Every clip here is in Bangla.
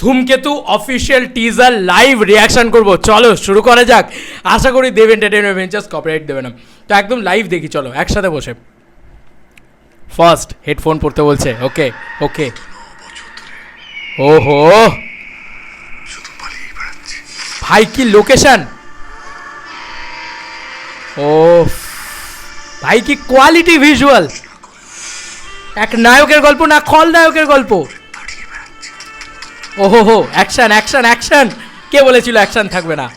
ধূমকেতু অফিসিয়াল টিজার লাইভ রিয়াকশন করব। চলো, শুরু করা যাক। আশা করি দেব এন্টারটেনমেন্ট ভেঞ্চার্স কপিরাইট দেবে না। তো একদম লাইভ দেখি, চলো, একসাথে বসে। ফার্স্ট হেডফোন পড়তে বলছে। ওকে ওকে পালিয়েই বেড়াচ্ছে ভাই, কি লোকেশন ও ভাই, কি কোয়ালিটি ভিজুয়াল এক নায়কের গল্প না খল নায়কের গল্প? ওহো হো অ্যাকশন অ্যাকশন অ্যাকশন কে বলেছিল অ্যাকশন থাকবে না?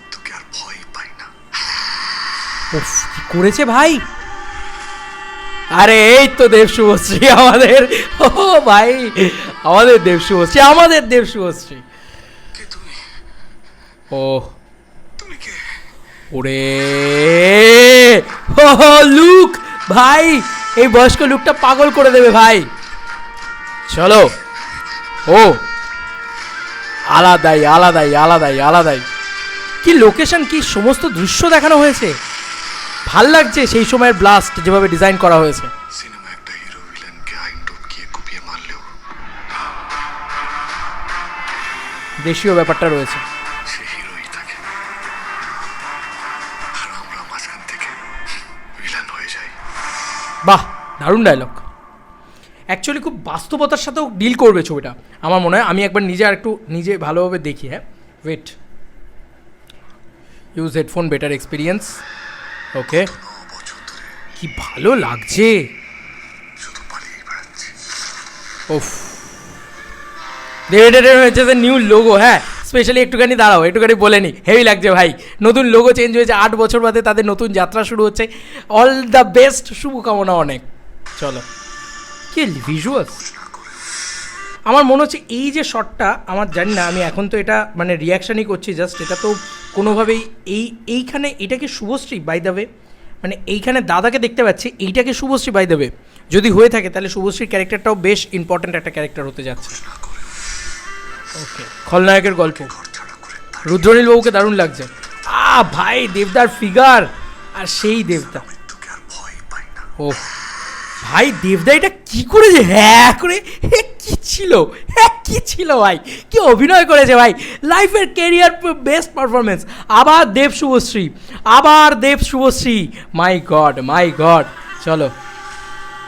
করেছে ভাই? আরে, এই তো দেব শুভশ্রী আমাদের। ও ভাই, আমাদের দেব শুভশ্রী, আমাদের দেব শুভশ্রী। কে তুমি ও। ওরে। লুক ভাই, এই বয়স্ক লুকটা পাগল করে দেবে ভাই। চলো। ও। আলাদাই আলাদাই আলাদাই আলাদাই। কি লোকেশন কি সমস্ত দৃশ্য দেখানো হয়েছে? ভালো লাগছে সেই সময়ের ব্লাস্ট যেভাবে ডিজাইন করা হয়েছে। দেশীয় ব্যাপারটা রয়েছে। বাহ দারুণ ডায়লগ অ্যাকচুয়ালি খুব বাস্তবতার সাথেও ডিল করবে ছবিটা। আমার মনে হয়, আমি একবার নিজে আর একটু নিজে ভালোভাবে দেখি হ্যাঁ? Wait use headphone better experience okay কি ভালো লাগছে। হয়েছে নিউ লোগো হ্যাঁ? স্পেশালি একটুখানি দাঁড়াও, একটুখানি বলে নি। হেভি লাগছে ভাই। নতুন লোগো চেঞ্জ হয়েছে, আট বছর বাদে তাদের নতুন যাত্রা শুরু হচ্ছে। অল দ্য বেস্ট শুভকামনা অনেক। চলো। কি করে আমার মনে হচ্ছে এই যে শটটা আমার জানি না, আমি এখন তো এটা মানে রিয়াকশানই করছি জাস্ট এটা তো কোনোভাবেই এই, এইখানে এটা কি শুভশ্রী বাই দ্য মানে এইখানে দাদাকে দেখতে পাচ্ছি, এইটাকে শুভশ্রী বাই দ্য যদি হয়ে থাকে তাহলে শুভশ্রীর ক্যারেক্টারটাও বেশ ইম্পর্ট্যান্ট একটা ক্যারেক্টার হতে যাচ্ছে। ওকে খলনায়কের গল্প। রুদ্রনীল বাবুকে দারুণ লাগছে। আ ভাই, দেবদার ফিগার আর সেই দেবদা। মৃত্যুকে আর ভয় পাই ও ভাই, দেবদা, এটা কি করেছে হ্যাঁ করে? কি ছিল? হ্যাঁ কি ছিল ভাই? কি অভিনয় করেছে ভাই? লাইফের কেরিয়ার বেস্ট পারফরমেন্স আবার দেব শুভশ্রী। আবার Dev Subhashree. My god my god চলো।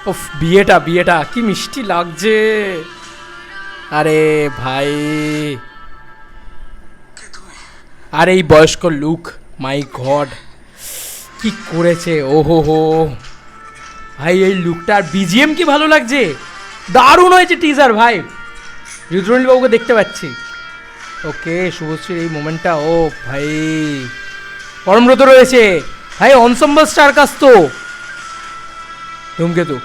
ওফ বিয়েটা বিয়েটা, কি মিষ্টি লাগছে। আরে ভাই। আর, এই বয়স্ক লুক মাই গড কি করেছে? ও হো হো ভাই এই লুকটার বিজিএম কি ভালো লাগছে? দারুণ হয়েছে টিজার ভাই। বাবুকে দেখতে পাচ্ছি। ওকে শুভশ্রীর এই মোমেন্টটা ও ভাই। পরমব্রত রয়েছে। ভাই অনসম্বল স্টার কাজ তো। ধূমকেতু।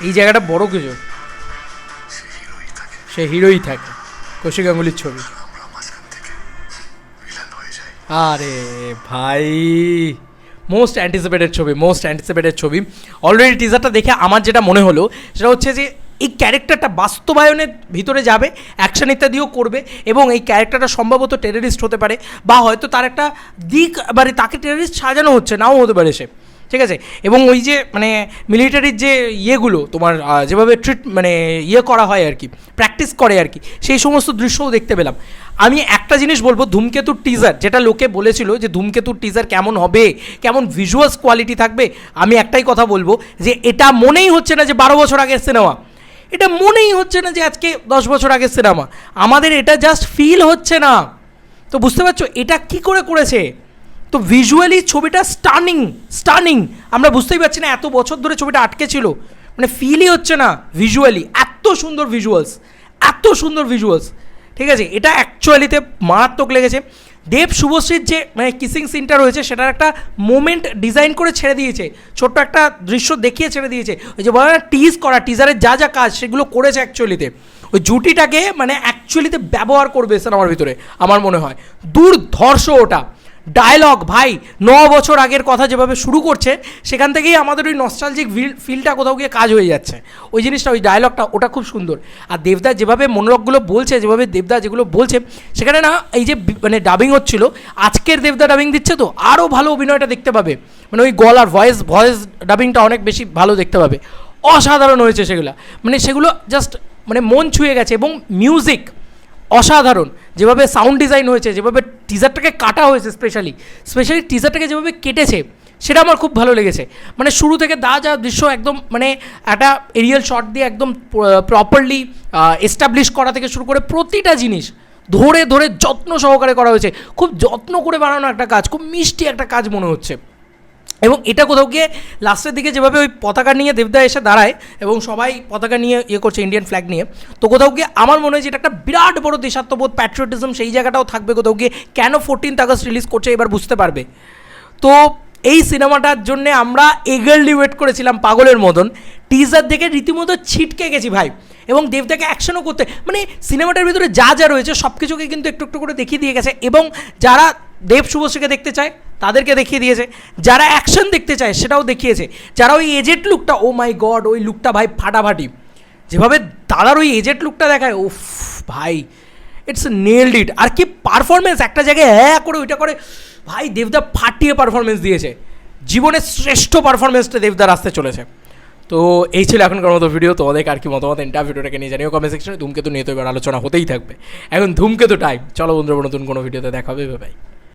এই জায়গাটা বড় কিছু। সে হিরোই থাকে। সে হিরোই থাকে। কৌশিক গাঙ্গুলির ছবি। আরে ভাই মোস্ট অ্যান্টিসিপেটেড ছবি মোস্ট অ্যান্টিসিপেটেড ছবি। অলরেডি টিজারটা দেখে আমার যেটা মনে হলো, সেটা হচ্ছে যে এই ক্যারেক্টারটা বাস্তবায়নের ভিতরে যাবে অ্যাকশন ইত্যাদিও করবে, এবং এই ক্যারেক্টারটা সম্ভবত টেররিস্ট হতে পারে, বা হয়তো তার একটা দিক মানে তাকে টেররিস্ট সাজানো হচ্ছে, নাও হতে পারে সে। ঠিক আছে? এবং ওই যে মানে মিলিটারির যে ইয়েগুলো, তোমার যেভাবে ট্রিট মানে ইয়ে করা হয় আর কি প্র্যাকটিস করে আর কি, সেই সমস্ত দৃশ্যও দেখতে পেলাম। আমি একটা জিনিস বলব, ধূমকেতুর টিজার যেটা লোকে বলেছিল যে ধূমকেতুর টিজার কেমন হবে, কেমন ভিজুয়ালস কোয়ালিটি থাকবে, আমি একটাই কথা বলব যে এটা মনেই হচ্ছে না যে বারো বছর আগের সিনেমা এটা মনেই হচ্ছে না যে আজকে দশ বছর আগের সিনেমা আমাদের এটা জাস্ট ফিল হচ্ছে না। তো বুঝতে পারছ? এটা কি করে করেছে? তো ভিজুয়ালি ছবিটা স্টানিং স্টানিং আমরা বুঝতেই পারছি না এত বছর ধরে ছবিটা আটকে ছিল। মানে ফিলই হচ্ছে না ভিজুয়ালি এত সুন্দর ভিজুয়ালস এত সুন্দর ভিজুয়ালস ঠিক আছে? এটা অ্যাকচুয়ালিতে মারাত্মক লেগেছে। দেব শুভশ্রীর যে মানে কিসিং সিনটা রয়েছে, সেটার একটা মোমেন্ট ডিজাইন করে ছেড়ে দিয়েছে। ছোট্ট একটা দৃশ্য দেখিয়ে ছেড়ে দিয়েছে। ওই যে বলে না টিজ করা টিজারের যা যা কাজ, সেগুলো করেছে অ্যাকচুয়ালিতে ওই জুটিটাকে মানে অ্যাকচুয়ালিতে ব্যবহার করবে সিনেমার ভিতরে, আমার মনে হয়। দুর্ধর্ষ ওটা। ডায়লগ ভাই, ন বছর আগের কথা যেভাবে শুরু করছে, সেখান থেকেই আমাদের ওই নস্টালজিক ফিলটা কোথাও গিয়ে কাজ হয়ে যাচ্ছে। ওই জিনিসটা, ওই ডায়লগটা ওটা খুব সুন্দর। আর দেবদা যেভাবে মনোলগগুলো বলছে, যেভাবে দেবদা যেগুলো বলছে, সেখানে না এই যে মানে ডাবিং হচ্ছিল, আজকের দেবদা ডাবিং দিচ্ছে তো আরও ভালো অভিনয়টা দেখতে পাবে। মানে ওই গল আর ভয়েস ভয়েস ডাবিংটা অনেক বেশি ভালো দেখতে পাবে। অসাধারণ হয়েছে সেগুলো। মানে সেগুলো জাস্ট মানে মন ছুঁয়ে গেছে এবং মিউজিক অসাধারণ। যেভাবে সাউন্ড ডিজাইন হয়েছে, যেভাবে টিজারটাকে কাটা হয়েছে স্পেশালি স্পেশালি টিজারটাকে যেভাবে কেটেছে, সেটা আমার খুব ভালো লেগেছে। মানে শুরু থেকে দা যা দৃশ্য একদম মানে একটা এরিয়াল শট দিয়ে একদম প্রপারলি এস্টাবলিশ করা থেকে শুরু করে প্রতিটা জিনিস ধরে ধরে যত্ন সহকারে করা হয়েছে। খুব যত্ন করে বানানো একটা কাজ, খুব মিষ্টি একটা কাজ মনে হচ্ছে। এবং এটা কোথাও গিয়ে লাস্টের দিকে যেভাবে ওই পতাকা নিয়ে দেবদা এসে দাঁড়ায় এবং সবাই পতাকা নিয়ে ইয়ে করছে ইন্ডিয়ান ফ্ল্যাগ নিয়ে, তো কোথাও গিয়ে আমার মনে হয় যে এটা একটা বিরাট বড় দেশাত্মবোধ প্যাট্রিয়টিজম সেই জায়গাটাও থাকবে কোথাও গিয়ে। কেন ফোরটিন্থ আগস্ট রিলিজ করছে এবার বুঝতে পারবে। তো এই সিনেমাটার জন্য আমরা এগারলি ওয়েট করেছিলাম পাগলের মতন। টিজার দেখে রীতিমতো ছিটকে গেছি ভাই। এবং দেবদাকে অ্যাকশনও করতে মানে সিনেমাটার ভিতরে যা যা রয়েছে সব কিছুকে কিন্তু একটু একটু করে দেখিয়ে দিয়ে গেছে। এবং যারা দেব শুভশ্রীকে দেখতে চায় তাদেরকে দেখিয়ে দিয়েছে। যারা অ্যাকশন দেখতে চায়, সেটাও দেখিয়েছে। যারা ওই এজেড লুকটা ও মাই গড ওই লুকটা ভাই ফাটাফাটি। যেভাবে দাদার ওই এজেড লুকটা দেখায়, উফ ভাই ইটস নেলড ইট আর কি পারফরমেন্স একটা জায়গায় হ্যাঁ করে, ওইটা করে। ভাই, দেবদা ফাটিয়ে পারফরমেন্স দিয়েছে। জীবনের শ্রেষ্ঠ পারফরমেন্সটা দেবদার আসতে চলেছে। তো এই ছিল এখনকার মতো ভিডিও তোমাদের আর কি মতামত? এন্টার ভিডিওটাকে নিয়ে জানিও কমেন্ট সেকশনে ধূমকেতু নিয়ে তো এবার আলোচনা হতেই থাকবে। এখন ধূমকেতু টাইম চলো বন্ধুরা, নতুন কোনো ভিডিওতে দেখা হবে। ভাই